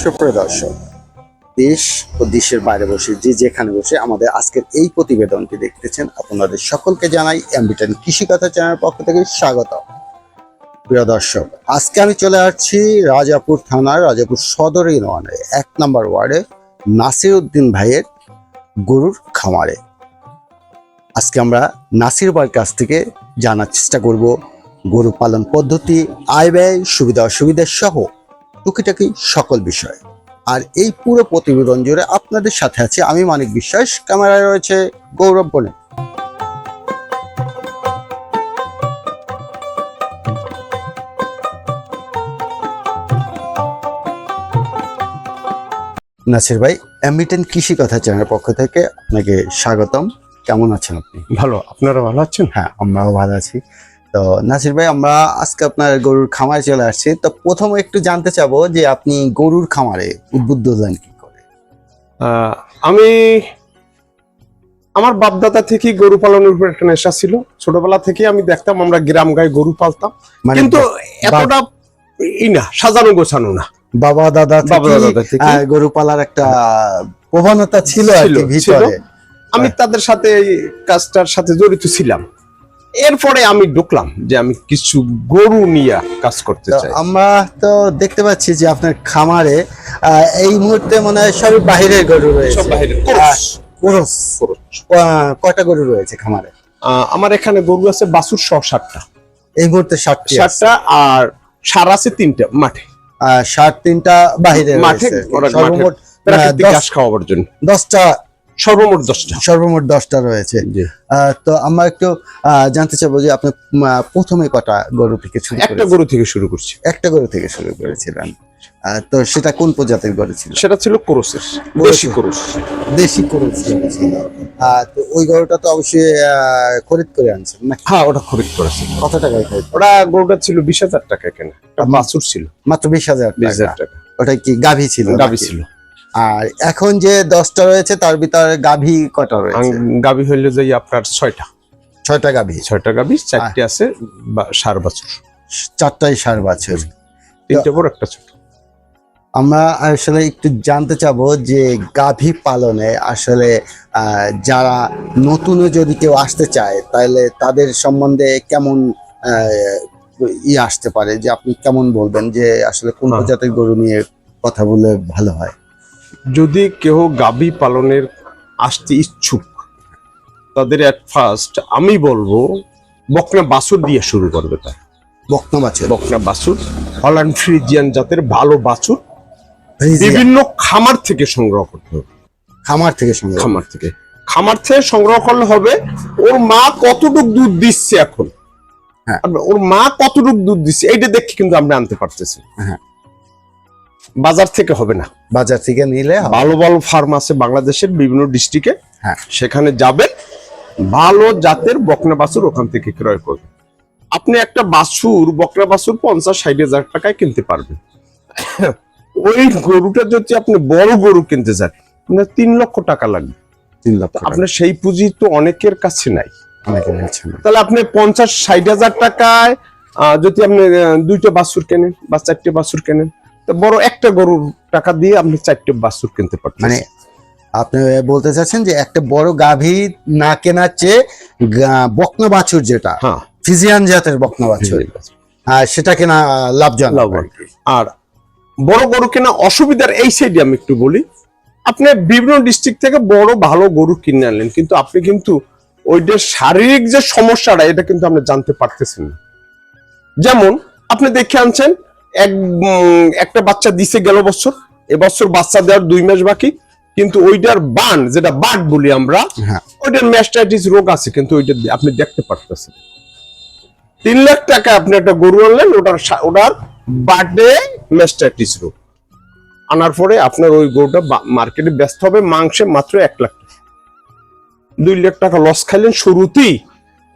সুপ্রিয় দর্শক, দেশ ও দেশের বাইরে বসে, যে যেখানে বসে আমাদের আজকের এই প্রতিবেদনটি দেখতেছেন, আপনাদের সকলকে জানাই এমবিটেন কৃষিকথা চ্যানেলের পক্ষ থেকে স্বাগত প্রিয় দর্শক, আজকে আমি চলে আসছি রাজাপুর থানার, রাজাপুর সদর ইউনিয়নে এক নম্বর ওয়ার্ডে নাসির উদ্দিন ভাইয়ের গরুর খামারে। আজকে আমরা নাসির ভাইয়ের কাছ থেকে জানার চেষ্টা করব গরু পালন পদ্ধতি, আয় ব্যয়, সুবিধা, অসুবিধা সহ টুকিটাকি সকল বিষয়। আর এই পুরো প্রতিবেদন জুড়ে আপনাদের সাথে আছে আমি মানিক বিশ্বাস ক্যামেরায় রয়েছে গৌরব বনে নাসির ভাই অ্যামিটেন কৃষি কথা চ্যানেলের পক্ষ থেকে আপনাকে স্বাগতম। কেমন আছেন আপনি? ভালো আপনারা ভালো আছেন? হ্যাঁ আমরাও ভালো আছি। তো নাসির ভাই আমরা আজকে আপনার গরুর খামারে চলে আসছি। তো প্রথমে একটু জানতে চাবো যে আপনি গরুর খামারে উদ্বুদ্ধ হলেন কি করে? আমি আমার বাপদাদা থেকে গরু পালনের উপর একটা নেশা ছিল। ছোটবেলা থেকে আমি দেখতাম আমরা গ্রাম গায়ে গরু পালতাম। মানে কিন্তু এতটা ই না সাজানো গোছানো না। বাবা দাদা বাবা দাদা থেকে গরু পালার একটা প্রবণতা ছিল আমি তাদের সাথে কাজটার সাথে জড়িত ছিলাম। এরপরে আমি ঢুকলাম যে আমি কিছু গরু নিয়ে কাজ করতে চাই। আমরা তো দেখতে পাচ্ছি যে আপনার খামারে এই মুহূর্তে মনে হয় সবই বাহিরের গরু রয়েছে। কয়টা গরু রয়েছে খামারে? আমার এখানে গরু আছে বাসুর সহ সাতটা। এই মুহূর্তে ষাটটি। সাতটা আর সার আছে তিনটা মাঠে। আহ, ষাট তিনটা বাহিরে মাঠে। সর্বমোট দশ- খাওয়াবার জন্য। দশটা সর্বমোট দশটা। সর্বমোট দশটা রয়েছে। তো আমরা একটু জানতে চাবো যে আপনি প্রথমে কটা গরু থেকে শুরু একটা গরু থেকে শুরু করছি। একটা গরু থেকে শুরু করেছিলেন। তো সেটা কোন প্রজাতির গরু ছিল? সেটা ছিল ক্রোসের। দেশি ক্রোস। দেশি আহ, তো ওই গরুটা তো অবশ্যই খরিদ করে আনছেন না হ্যাঁ ওটা খরিদ করেছে। কত টাকায় খরিদ? ওটা গরুটা ছিল বিশ হাজার টাকা কেনা। বাছুর ছিল। মাত্র বিশ হাজার টাকা। ওটা কি গাভী ছিল গাভী ছিল। আর এখন যে দশটা রয়েছে তার ভিতরে গাভী কটা রয়েছে? গাবি হইলে যাই আপনার ছয়টা। ছয়টা গাভী। ছয়টা গাভী চারটে আছে বা সার বাছুর। চারটাই সার বাছুর। তিনটে বড় একটা ছোট। আমরা আসলে একটু জানতে চাবো যে গাভী পালনে আসলে যারা নতুনও যদি কেউ আসতে চায় তাহলে তাদের সম্বন্ধে কেমন ই আসতে পারে? যে আপনি কেমন বলবেন যে আসলে কোন হ্যাঁ। প্রজাতির গরু নিয়ে কথা বলে ভালো হয়? যদি কেউ গাবি পালনের আসতে ইচ্ছুক তাদের এট ফার্স্ট আমি বলব বকনা বাছুর দিয়ে শুরু করবে তার। বকনা বাছুর। বকনা বাছুর হল্যান্ড ফ্রিজিয়ান জাতের ভালো বাছুর বিভিন্ন খামার থেকে সংগ্রহ করতে হবে। খামার থেকে সংগ্রহ। খামার থেকে। খামার থেকে সংগ্রহ করলে হবে ওর মা কতটুক দুধ দিচ্ছে এখন? হ্যাঁ। ওর মা কতটুক দুধ দিচ্ছে এইটা দেখে কিন্তু আমরা আনতে পারতেছি। হ্যাঁ। বাজার থেকে হবে না। বাজার থেকে নিলে ভালো ভালো ফার্ম আছে বাংলাদেশের বিভিন্ন ডিস্ট্রিক্টে হ্যাঁ। সেখানে যাবেন ভালো জাতের বকনা বাছুর ওখান থেকে ক্রয় করবেন। আপনি একটা বাছুর বকনা বাছুর পঞ্চাশ ষাট হাজার টাকায় কিনতে পারবেন। ওই গরুটা যদি আপনি বড় গরু কিনতে যান আপনার তিন লক্ষ টাকা লাগবে। তিন লক্ষ টাকা। আপনার সেই পুঁজি তো অনেকের কাছে নাই। তাহলে আপনি পঞ্চাশ ষাট হাজার টাকায় যদি আপনি দুইটা বাছুর কেনেন বা চারটে বাছুর কেনেন তো বড় একটা গরুর টাকা দিয়ে আপনি চারটে বাছুর কিনতে পারবেন মানে আপনি বলতে চাচ্ছেন যে একটা বড় গাভী না কেনার চেয়ে বকনা বাছুর যেটা হ্যাঁ। ফিজিয়ান জাতের বকনা বাছুর। আর সেটা কেনা লাভজনক। আর বড় গরু কেনা অসুবিধার এই সাইডে আমি একটু বলি আপনি বিভিন্ন ডিস্ট্রিক্ট থেকে বড় ভালো গরু কিনে আনলেন কিন্তু আপনি কিন্তু ওইটার শারীরিক যে সমস্যাটা এটা কিন্তু আপনি জানতে পারতেছেন যেমন আপনি দেখে আনছেন এক একটা বাচ্চা দিছে গেল বছর এবছর বাচ্চা দেওয়ার দুই মাস বাকি কিন্তু ওইটার বান যেটা বাট বলি আমরা হ্যাঁ। ওইটার ম্যাস্টাইটিস রোগ আছে কিন্তু ওইটা আপনি দেখতে পারতেছেন। তিন লাখ টাকা আপনি একটা গরু আনলেন ওটার ওটার বার্থডে ম্যাস্টাইটিস রোগ। আনার পরে আপনার ওই গরুটা মার্কেটে ব্যস্ত হবে মাংসে মাত্র এক লাখ টাকা। দুই লাখ টাকা লস খাইলেন শুরুতেই।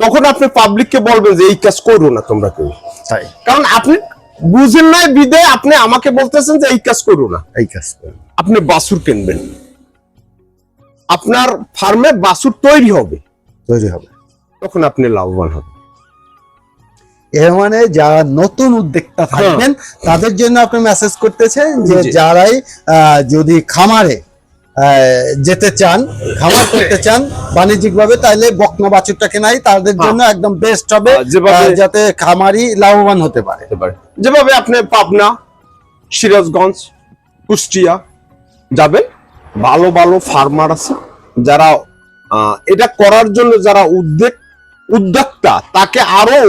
তখন আপনি পাবলিককে বলবেন যে এই কাজ করো না তোমরা কেউ। তাই। কারণ আপনি বুঝেন না বিদে আপনি আমাকে বলতেছেন যে এই কাজ করো না। এই কাজ করেন। আপনি বাছুর কিনবেন। আপনার ফার্মে বাসুর তৈরি হবে। তৈরি হবে। তখন আপনি লাভবান হবেন। এর মানে যারা নতুন উদ্যোক্তা থাকবেন তাদের জন্য আপনি মেসেজ করতেছেন যে হ্যাঁ। যারাই আহ, যদি খামারে যেতে চান খামার করতে চান বাণিজ্যিক ভাবে তাহলে বকনা বাছুরটা কেনাই তাদের জন্য একদম বেস্ট হবে যাতে খামারি লাভবান হতে পারে। যেভাবে আপনি পাবনা সিরাজগঞ্জ কুষ্টিয়া যাবেন ভালো ভালো ফার্মার আছে যারা এটা করার জন্য যারা উদ্যোগ উদ্যোক্তা তাকে আরও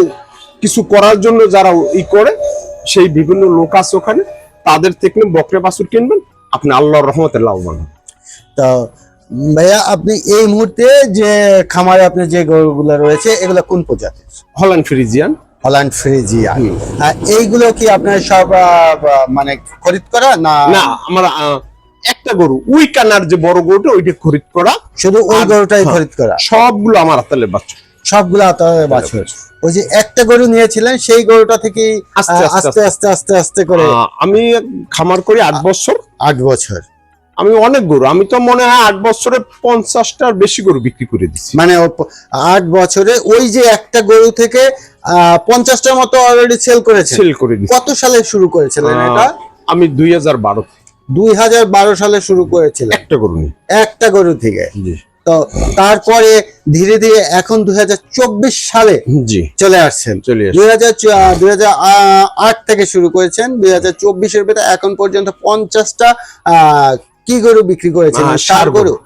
কিছু করার জন্য যারা ই করে সেই বিভিন্ন লোক আছে ওখানে তাদের থেকে বকরে বাছুর কিনবেন আপনি আল্লাহর রহমতে লাভবান হবেন। তো ভাইয়া আপনি এই মুহূর্তে যে খামারে আপনি যে গরুগুলো রয়েছে এগুলো কোন প্রজাতির? Holland Friesian. Holland Friesian. হুম। এইগুলো কি আপনার সব মানে খরিদ করা না? না আমার একটা গরু উই কানার যে বড় গরুটা ওইটা খরিদ করা। শুধু ওই গরুটাই হ্যাঁ। খরিদ করা? সবগুলো আমার হাতালে বাচ্চা সবগুলো আপনার বাছুর ওই যে একটা গরু নিয়েছিলেন সেই গরুটা থেকে আস্তে আস্তে আস্তে আস্তে। আস্তে করে আমি খামার করি আট বছর। আট বছর। আমি অনেক গরু আমি তো মনে হয় আট বছরে পঞ্চাশটার বেশি গরু বিক্রি করে দিচ্ছি মানে আট বছরে ওই যে একটা গরু থেকে পঞ্চাশটার মতো অলরেডি সেল করেছে সেল করে কত সালে শুরু করেছিলেন এটা? আমি দুই হাজার বারো দুই হাজার বারো সালে শুরু করেছিলেন। একটা গরু একটা গরু থেকে। জি। তো তারপরে ধীরে ধীরে এখন দুই হাজার চব্বিশ সালে জি। চলে আসছেন। দুই হাজার দুই হাজার আট থেকে শুরু করেছেন। দুই হাজার চব্বিশের ভেতরে এখন পর্যন্ত পঞ্চাশটা আহ, কি গরু বিক্রি করেছেন? সার গরু।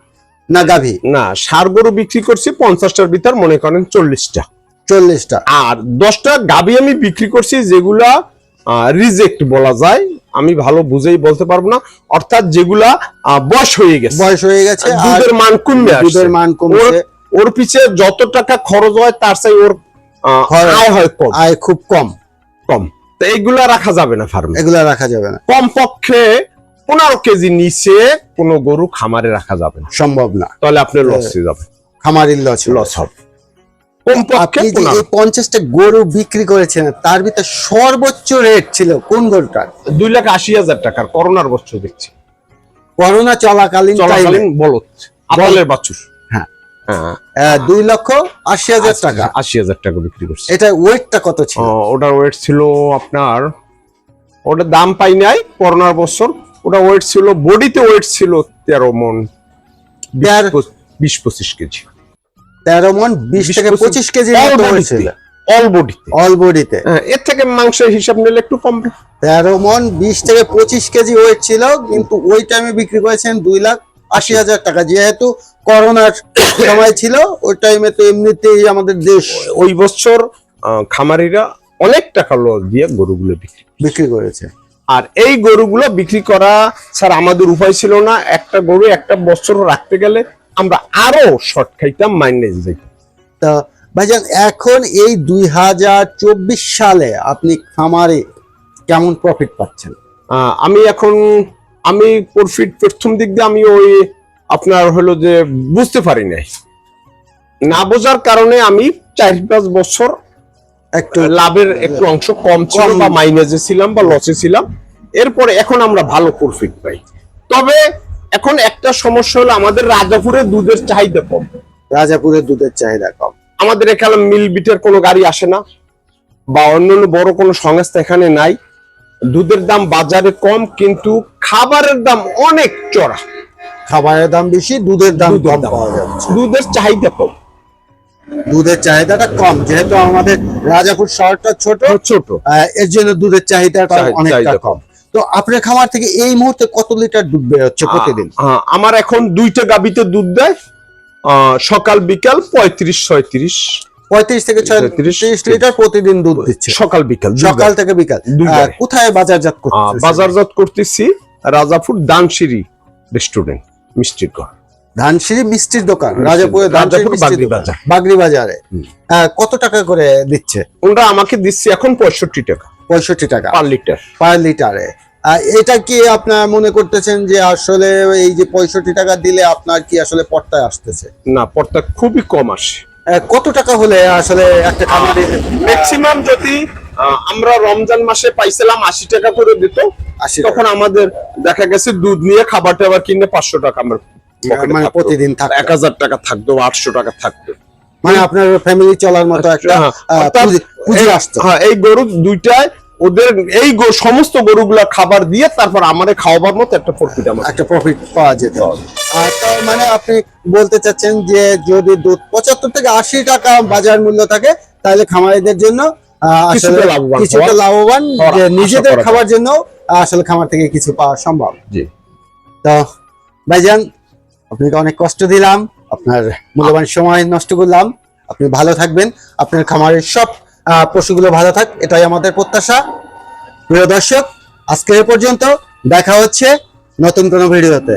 না গাভী? না সার গরু বিক্রি করছি পঞ্চাশটার ভিতর মনে করেন চল্লিশটা। চল্লিশটা। আর দশটা গাবি আমি বিক্রি করছি যেগুলা রিজেক্ট বলা যায়। আমি ভালো বুঝেই বলতে পারব না। অর্থাৎ যেগুলা বয়স হয়ে গেছে। বয়স হয়ে গেছে দুধের মান কমবে দুধের মান কমছে। ওর- পিছে যত টাকা খরচ হয় তার চাই ওর। আয় হয় কম। আয় খুব কম। কম। তো এইগুলা রাখা যাবে না ফার্মে এগুলা রাখা যাবে না। কম পক্ষে পনেরো কেজি নিচে কোনো গরু খামারে রাখা যাবে না। সম্ভব না। তাহলে আপনি লসে যাবে। খামারির লস লস হবে। আপনি যে এই পঞ্চাশটা গরু বিক্রি করেছেন তার ভিতরে সর্বোচ্চ রেট ছিল কোন গরুটার? দুই লাখ আশি হাজার টাকার করোনার বছর দেখছি। করোনা চলাকালীন চলাকালীন বলত বাছুর। হ্যাঁ। হ্যাঁ। দুই লক্ষ আশি হাজার টাকা। আশি হাজার টাকা বিক্রি করছে। এটা ওয়েটটা কত ছিল? ওটার ওয়েট ছিল আপনার ওটার দাম পাই নাই করোনার বছর ওটা ওয়েট ছিল বডিতে ওয়েট ছিল তেরো মন বিশ পঁচিশ কেজি। তেরো মন বিশ থেকে পঁচিশ- কেজি অল বডিতে অল বডিতে অল বডিতে হ্যাঁ, এর থেকে মাংসের হিসাব নিলে একটু কম। তেরো মন বিশ থেকে পঁচিশ কেজি ওয়েট ছিল কিন্তু ওই টাইমে বিক্রি করেছেন দুই লাখ আশি হাজার টাকা। যেহেতু করোনার সময় ছিল ওই টাইমে তো এমনিতেই আমাদের দেশ ওই বছর খামারিরা অনেক টাকা লস দিয়ে গরুগুলো বিক্রি বিক্রি করেছে। আর এই গরুগুলো বিক্রি করা স্যার আমাদের উপায় ছিল না। একটা গরু একটা বছর রাখতে গেলে আমরা আরও শর্ট খাইতাম মাইনেজ যাইতাম তা ভাইজান এখন এই দুই হাজার চব্বিশ সালে আপনি খামারে কেমন প্রফিট পাচ্ছেন? আমি এখন আমি প্রফিট প্রথম দিক দিয়ে আমি ওই আপনার হলো যে বুঝতে পারি নাই। না বোঝার কারণে আমি চার পাঁচ বছর একটু লাভের একটু অংশ কম ছিল বা মাইনাসে ছিলাম বা লসে ছিলাম। এরপরে এখন আমরা ভালো প্রফিট পাই। তবে এখন একটা সমস্যা হলো আমাদের রাজাপুরে দুধের চাহিদা কম। রাজাপুরের দুধের চাহিদা কম। আমাদের এখানে মিল বিটের কোনো গাড়ি আসে না বা অন্যান্য বড় কোনো সংস্থা এখানে নাই। দুধের দাম বাজারে কম কিন্তু খাবারের দাম অনেক চড়া। খাবারের দাম বেশি দুধের দাম কম পাওয়া যাচ্ছে। দুধের চাহিদা কম। দুধের চাহিদাটা কম যেহেতু আমাদের রাজাপুর শহরটা ছোট ছোট। এর জন্য দুধের চাহিদাটা অনেকটা কম। তো আপনার খামার থেকে এই মুহূর্তে কত লিটার দুধ বের হচ্ছে প্রতিদিন? আমার এখন দুইটা গাবিতে দুধ দেয় সকাল বিকাল পঁয়ত্রিশ ছয়ত্রিশ। পঁয়ত্রিশ থেকে ছয়ত্রিশ লিটার প্রতিদিন দুধ দিচ্ছে। সকাল বিকাল সকাল থেকে বিকাল। কোথায় বাজারজাত বাজারজাত করতেছি রাজাপুর দানসিরি রেস্টুরেন্ট মিষ্টির ঘর। ধানসিঁড়ি মিষ্টির দোকান রাজাপুরে। ধানসিঁড়ি বাজার। বাগড়ি বাজারে। কত টাকা করে দিচ্ছে? ওরা আমাকে দিচ্ছে এখন পঁয়ষট্টি টাকা। পঁয়ষট্টি টাকা। Per litre. পার লিটারে। এটা কি আপনার মনে করতেছেন যে আসলে এই যে পঁয়ষট্টি টাকা দিলে আপনার কি আসলে পর্তায় আসতেছে? না পড়তা খুবই কম আসে। কত টাকা হলে আসলে একটা খামারে ম্যাক্সিমাম যদি আমরা রমজান মাসে পাইছিলাম আশি টাকা করে দিত আশি তখন আমাদের দেখা গেছে দুধ নিয়ে খাবার টাবার কিনে পাঁচশো টাকা আমার মানে প্রতিদিন থাকে এক হাজার টাকা থাকতো আটশো টাকা থাকতো। মানে আপনার ফ্যামিলি চলার মতো একটা হ্যাঁ, আহ, অর্থাৎ পুঁজি- আসতো। হ্যাঁ এই গরু দুইটায় ওদের এই সমস্ত গরুগুলা খাবার দিয়ে তারপর আমারে খাওয়াবার মতো একটা প্রফিট আমার একটা প্রফিট পাওয়া যেত। আর তার মানে আপনি বলতে চাচ্ছেন যে যদি দুধ পঁচাত্তর থেকে আশি টাকা বাজার মূল্য থাকে তাহলে খামারিদের জন্য কিছুটা আসলে লাভবান নিজেদের খাবার জন্য আসলে খামার থেকে কিছু পাওয়া সম্ভব। জি। তো ভাইজান আপনাকে অনেক কষ্ট দিলাম, আপনার মূল্যবান সময় নষ্ট করলাম। আপনি ভালো থাকবেন, আপনার খামারের সব পশুগুলো ভালো থাক, এটাই আমাদের প্রত্যাশা। প্রিয় দর্শক আজকে এ পর্যন্ত দেখা হচ্ছে নতুন কোনো ভিডিওতে।